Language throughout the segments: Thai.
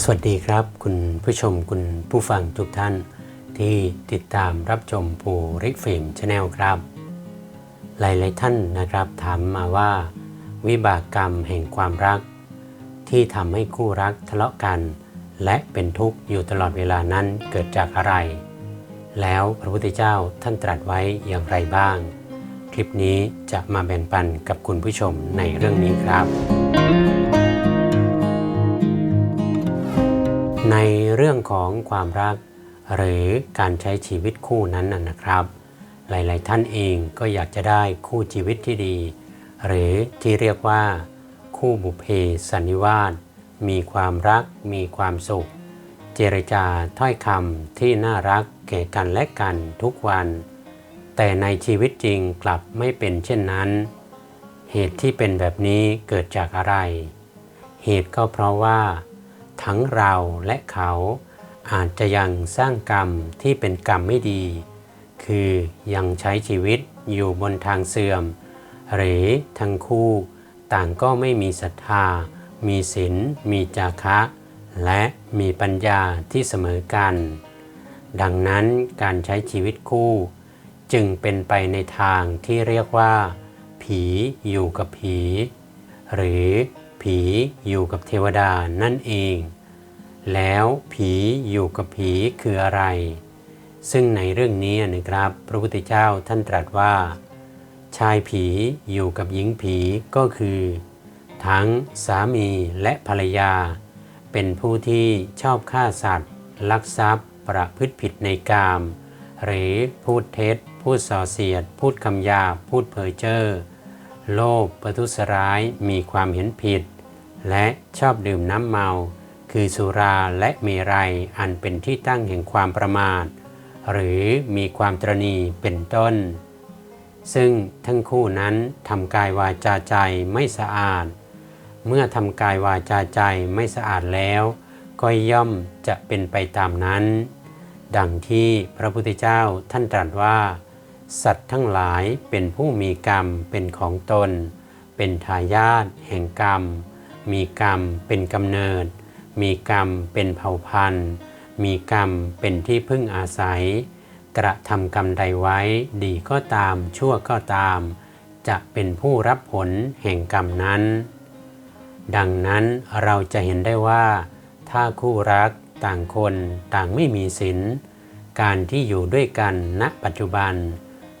สวัสดีครับ คุณผู้ชมคุณผู้ฟังทุกท่านที่ติดตามรับชมปูริฟิล์มชาแนลครับ หลาย ๆ ท่านนะครับถามมาว่า วิบากกรรมแห่งความรัก ที่ทำให้คู่รักทะเลาะกัน และเป็นทุกข์อยู่ตลอดเวลานั้นเกิดจากอะไร แล้วพระพุทธเจ้าท่านตรัสไว้อย่างไรบ้าง คลิปนี้จะมาแบ่งปันกับคุณผู้ชมในเรื่องนี้ครับ ในเรื่องของความรัก หรือการใช้ชีวิตคู่นั้นนะครับ หลาย ๆ ท่านเองก็อยากจะได้คู่ชีวิตที่ดี หรือที่เรียกว่า คู่บุพเพสันนิวาสมีความรัก มีความสุข เจรจาถ้อยคำที่น่ารักแก่กันและกันทุกวัน แต่ในชีวิตจริงกลับไม่เป็นเช่นนั้น เหตุที่เป็นแบบนี้เกิดจากอะไร เหตุก็เพราะว่า ทั้งเราและเขาอาจจะยังสร้างกรรมที่เป็นกรรมไม่ดี คือยังใช้ชีวิตอยู่บนทางเสื่อม หรือทั้งคู่ต่างก็ไม่มีศรัทธา มีศีล มีจาคะ และมีปัญญาที่เสมอกัน ดังนั้นการใช้ชีวิตคู่ จึงเป็นไปในทางที่เรียกว่า ผีอยู่กับผี หรือผีอยู่กับเทวดานั่นเอง แล้วผีอยู่กับผีคืออะไร ซึ่งในเรื่องนี้นะครับ พระพุทธเจ้าท่านตรัสว่า ชายผีอยู่กับหญิงผีก็คือ ทั้งสามีและภรรยา เป็นผู้ที่ชอบฆ่าสัตว์ ลักทรัพย์ ประพฤติผิดในกาม หรือพูดเท็จ พูดส่อเสียด พูดคำหยาบพูดเพ้อเจ้อโลภประทุษร้ายมีความเห็นผิด และชอบดื่มน้ำเมา คือสุราและเมรัยอันเป็นที่ตั้งแห่งความประมาท หรือมีความตรณีเป็นต้น ซึ่งทั้งคู่นั้นทำกายวาจาใจไม่สะอาด เมื่อทำกายวาจาใจไม่สะอาดแล้ว ก็ย่อมจะเป็นไปตามนั้น ดังที่พระพุทธเจ้าท่านตรัสว่า สัตว์ทั้งหลายเป็นผู้มีกรรมเป็นของตน เป็นทายาทแห่งกรรม มีกรรมเป็นกำเนิด มีกรรมเป็นเผ่าพันธุ์ มีกรรมเป็นที่พึ่งอาศัย กระทำกรรมใดไว้ดีก็ตามชั่วก็ตาม จะเป็นผู้รับผลแห่งกรรมนั้น ดังนั้นเราจะเห็นได้ว่า ถ้าคู่รักต่างคนต่างไม่มีศีลการที่อยู่ด้วยกันณปัจจุบัน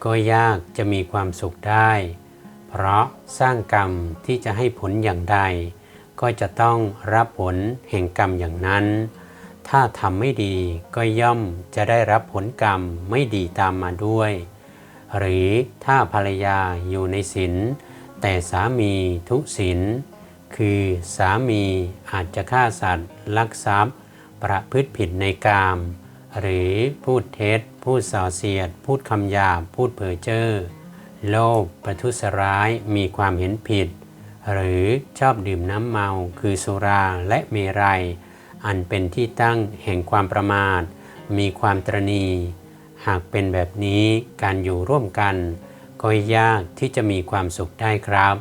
ก็ยากจะมีความสุขได้ เพราะสร้างกรรมที่จะให้ผลอย่างใด ก็จะต้องรับผลแห่งกรรมอย่างนั้น ถ้าทำไม่ดีก็ย่อมจะได้รับผลกรรมไม่ดีตามมาด้วย หรือถ้าภรรยาอยู่ในศีลแต่สามีทุศีลคือสามีอาจจะฆ่าสัตว์ ลักทรัพย์ ประพฤติผิดในกาม หรือพูดเท็จ พูดส่อเสียด พูดคำหยาบพูดเพ้อเจ้อโลภประทุษร้ายมีความเห็นผิด หรือชอบดื่มน้ำเมาคือสุราและเมรัย อันเป็นที่ตั้งแห่งความประมาท มีความตรณี หากเป็นแบบนี้การอยู่ร่วมกัน ก็ยากที่จะมีความสุขได้ครับ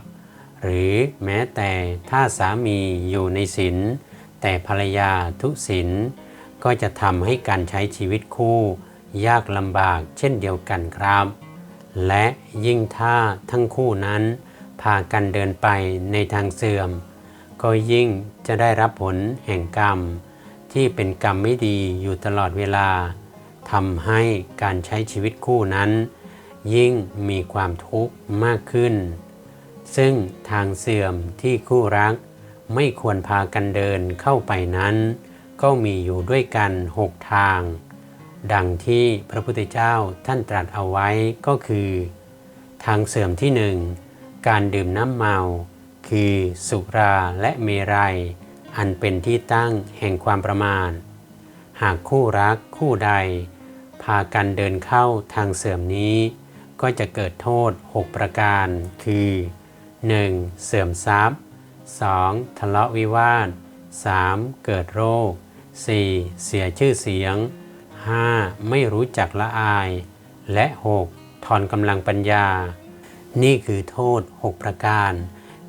หรือแม้แต่ถ้าสามีอยู่ในศีลแต่ภรรยาทุศีลก็จะทำให้การใช้ชีวิตคู่ ยากลำบากเช่นเดียวกันครับ และยิ่งถ้าทั้งคู่นั้น พากันเดินไปในทางเสื่อม ก็ยิ่งจะได้รับผลแห่งกรรม ที่เป็นกรรมไม่ดีอยู่ตลอดเวลาทำให้การใช้ชีวิตคู่นั้น ยิ่งมีความทุกข์มากขึ้น ซึ่งทางเสื่อมที่คู่รัก ไม่ควรพากันเดินเข้าไปนั้น ก็มีอยู่ด้วยกันหกทาง ดังที่พระพุทธเจ้าท่านตรัสเอาไว้ก็คือ ทางเสื่อมที่หนึ่ง การดื่มน้ำเมา คือสุราและเมรัย อันเป็นที่ตั้งแห่งความประมาทหากคู่รักคู่ใด พากันเดินเข้าทางเสื่อมนี้ ก็จะเกิดโทษ 6 ประการ คือ 1. เสื่อมทรัพย์ 2. ทะเลาะวิวาท 3. เกิดโรค 4. เสียชื่อเสียง 5. ไม่รู้จักละอาย และ 6. ถอนกำลังปัญญา นี่คือโทษ 6 ประการ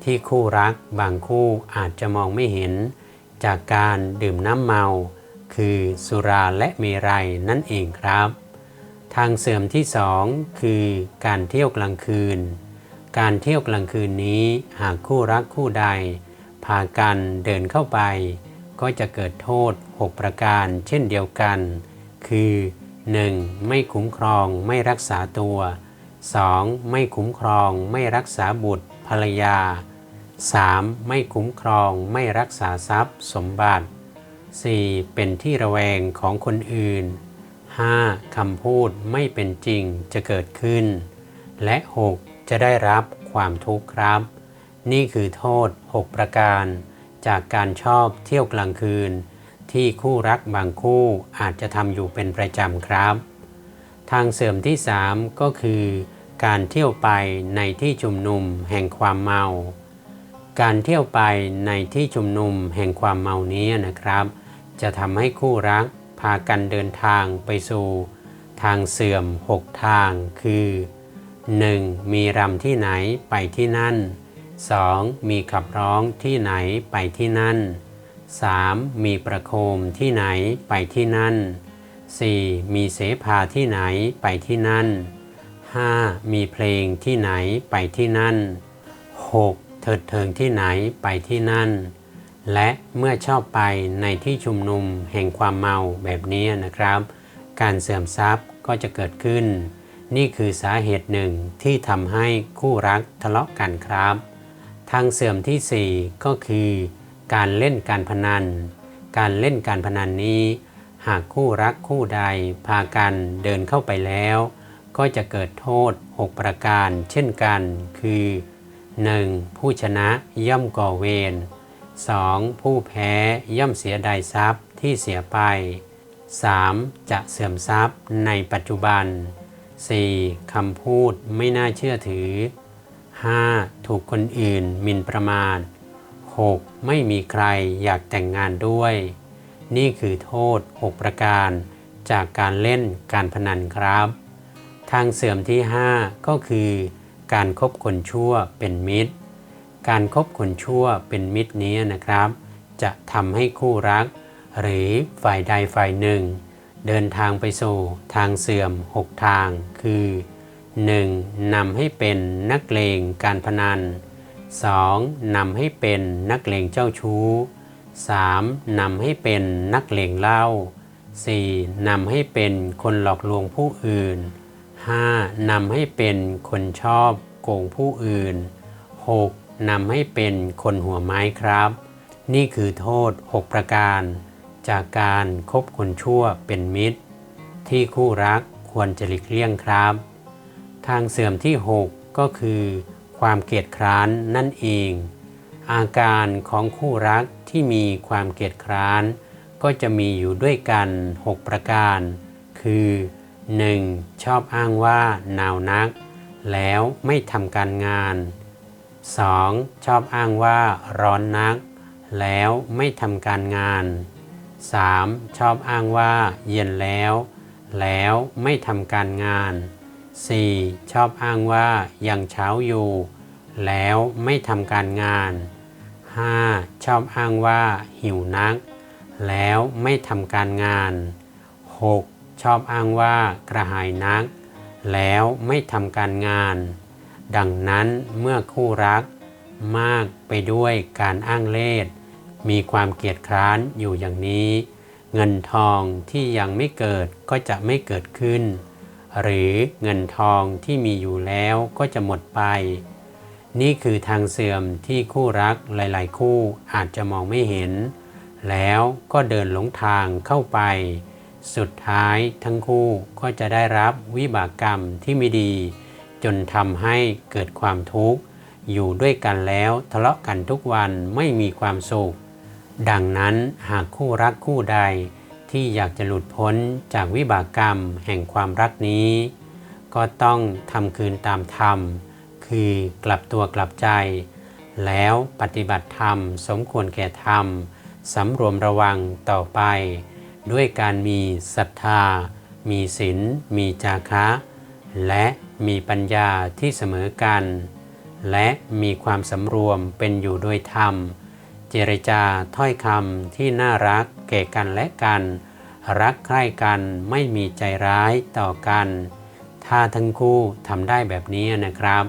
ที่คู่รักบางคู่อาจจะมองไม่เห็น จากการดื่มน้ำเมา คือสุราและเมรัยนั่นเองครับ ทางเสื่อมที่สองคือการเที่ยวกลางคืน การเที่ยวกลางคืนนี้หากคู่รักคู่ใด พากันเดินเข้าไป ก็จะเกิดโทษ 6 ประการเช่นเดียวกัน คือ 1. ไม่คุ้มครองไม่รักษาตัว 2. ไม่คุ้มครอง ไม่รักษาบุตรภรรยา 3. ไม่คุ้มครอง ไม่รักษาทรัพย์ สมบัติ 4. เป็นที่ระแวงของคนอื่น 5. คำพูดไม่เป็นจริงจะเกิดขึ้น และ 6. จะได้รับความทุกข์ครับ นี่คือโทษ 6 ประการ จากการชอบเที่ยวกลางคืน ที่คู่รักบางคู่อาจจะทำอยู่เป็นประจำครับ ทางเสื่อมที่ 3 ก็คือ การเที่ยวไปในที่ชุมนุมแห่งความเมา การเที่ยวไปในที่ชุมนุมแห่งความเมานี้นะครับ จะทำให้คู่รักพากันเดินทางไปสู่ ทางเสื่อม 6 ทางคือ 1. มีรำที่ไหนไปที่นั่น 2. มีขับร้องที่ไหนไปที่นั่น 3. มีประโคมที่ไหนไปที่นั่น 4. มีเสภาที่ไหนไปที่นั่น 5. มีเพลงที่ไหนไปที่นั่น 6. เถิดเทิงที่ไหนไปที่นั่น และเมื่อชอบไปในที่ชุมนุมแห่งความเมาแบบนี้นะครับ การเสื่อมทรัพย์ก็จะเกิดขึ้น นี่คือสาเหตุหนึ่งที่ทำให้คู่รักทะเลาะกันครับ ทางเสื่อมทีสี่4 ก็คือ การเล่นการพนัน การเล่นการพนันนี้ หากคู่รักคู่ใดพากันเดินเข้าไปแล้ว ก็จะเกิดโทษ 6 ประการเช่นกัน คือ 1. ผู้ชนะย่อมก่อเวร 2. ผู้แพ้ย่อมเสียดายทรัพย์ที่เสียไป 3. จะเสื่อมทรัพย์ในปัจจุบัน 4. คำพูดไม่น่าเชื่อถือ 5. ถูกคนอื่นหมินประมาท 6. ไม่มีใครอยากแต่งงานด้วย นี่คือโทษ 6 ประการ จากการเล่นการพนันครับ ทางเสื่อมที่ 5 ก็คือ การครบคนชั่วเป็นมิตร การครบคนชั่วเป็นมิตรนี้นะครับ จะทำให้คู่รัก หรือฝ่ายใดฝ่ายหนึ่ง เดินทางไปสู่ทางเสื่อม 6 ทาง คือ 1. นำให้เป็นนักเลงการพนัน 2. นำให้เป็นนักเลงเจ้าชู้ 3. นำให้เป็นนักเลงเหล้า 4. นำให้เป็นคนหลอกลวงผู้อื่น 5. นำให้เป็นคนชอบโกงผู้อื่น 6. นำให้เป็นคนหัวไม้ครับ นี่คือโทษ 6 ประการ จากการคบคนชั่วเป็นมิตร ที่คู่รักควรจะหลีกเลี่ยงครับ ทางเสื่อมที่ 6 ก็คือ ความเกียดคร้านนั่นเอง อาการของคู่รักที่มีความเกียดคร้าน ก็จะมีอยู่ด้วยกัน 6 ประการ คือ 1. ชอบอ้างว่าหนาวนัก แล้วไม่ทำการงาน 2. ชอบอ้างว่าร้อนนัก แล้วไม่ทำการงาน 3. ชอบอ้างว่าเย็นแล้ว แล้วไม่ทำการงาน 4. ชอบอ้างว่ายังเช้าอยู่ แล้วไม่ทำการงาน 5. ชอบอ้างว่าหิวนัก แล้วไม่ทำการงาน 6. ชอบอ้างว่ากระหายนัก แล้วไม่ทำการงาน ดังนั้นเมื่อคู่รักมากไปด้วยการอ้างเลสมีความเกียดคร้านอยู่อย่างนี้ เงินทองที่ยังไม่เกิดก็จะไม่เกิดขึ้น หรือเงินทองที่มีอยู่แล้วก็จะหมดไป นี่คือทางเสื่อมที่คู่รักหลายๆ คู่อาจจะมองไม่เห็น แล้วก็เดินหลงทางเข้าไป สุดท้ายทั้งคู่ก็จะได้รับวิบากกรรมที่ไม่ดี จนทำให้เกิดความทุกข์ อยู่ด้วยกันแล้วทะเลาะกันทุกวันไม่มีความสุข ดังนั้นหากคู่รักคู่ใดที่อยากจะหลุดพ้นจากวิบากกรรมแห่งความรักนี้ ก็ต้องทำคืนตามธรรม คือกลับตัวกลับใจ แล้วปฏิบัติธรรมสมควรแก่ธรรมสำรวมระวังต่อไป ด้วยการมีศรัทธา มีศีล มีจาคะ และมีปัญญาที่เสมอกัน และมีความสำรวมเป็นอยู่โดยธรรม เจรจาถ้อยคำที่น่ารักแก่กันและกัน รักใคร่กันไม่มีใจร้ายต่อกัน ถ้าทั้งคู่ทำได้แบบนี้นะครับ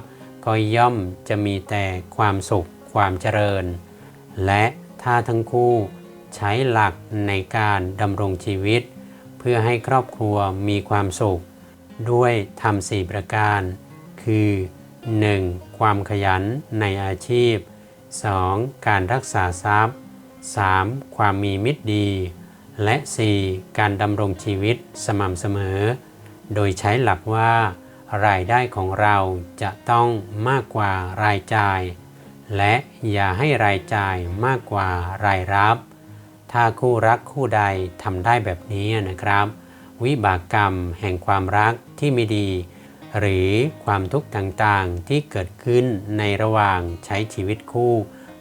ก็ย่อมจะมีแต่ความสุขความเจริญ และถ้าทั้งคู่ ใช้หลักในการดำรงชีวิต เพื่อให้ครอบครัวมีความสุข ด้วยทำสี่ประการ คือ 1. ความขยันในอาชีพ 2. การรักษาทรัพย์ 3. ความมีมิตรดี และ 4. การดำรงชีวิตสม่ำเสมอ โดยใช้หลักว่า รายได้ของเราจะต้องมากกว่ารายจ่าย และอย่าให้รายจ่ายมากกว่ารายรับ ถ้าคู่รักคู่ใดทำได้แบบนี้นะครับ วิบากกรรมแห่งความรักที่ไม่ดี หรือความทุกข์ต่างๆที่เกิดขึ้นในระหว่างใช้ชีวิตคู่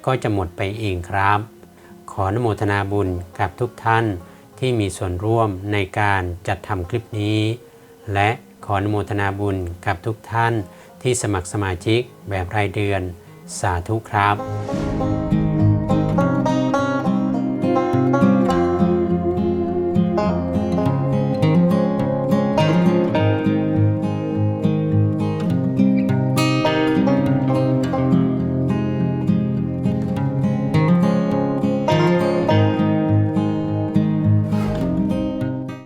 ก็จะหมดไปเองครับ ขออนุโมทนาบุญกับทุกท่านที่มีส่วนร่วมในการจัดทำคลิปนี้ และขออนุโมทนาบุญกับทุกท่านที่สมัครสมาชิกแบบรายเดือน สาธุครับ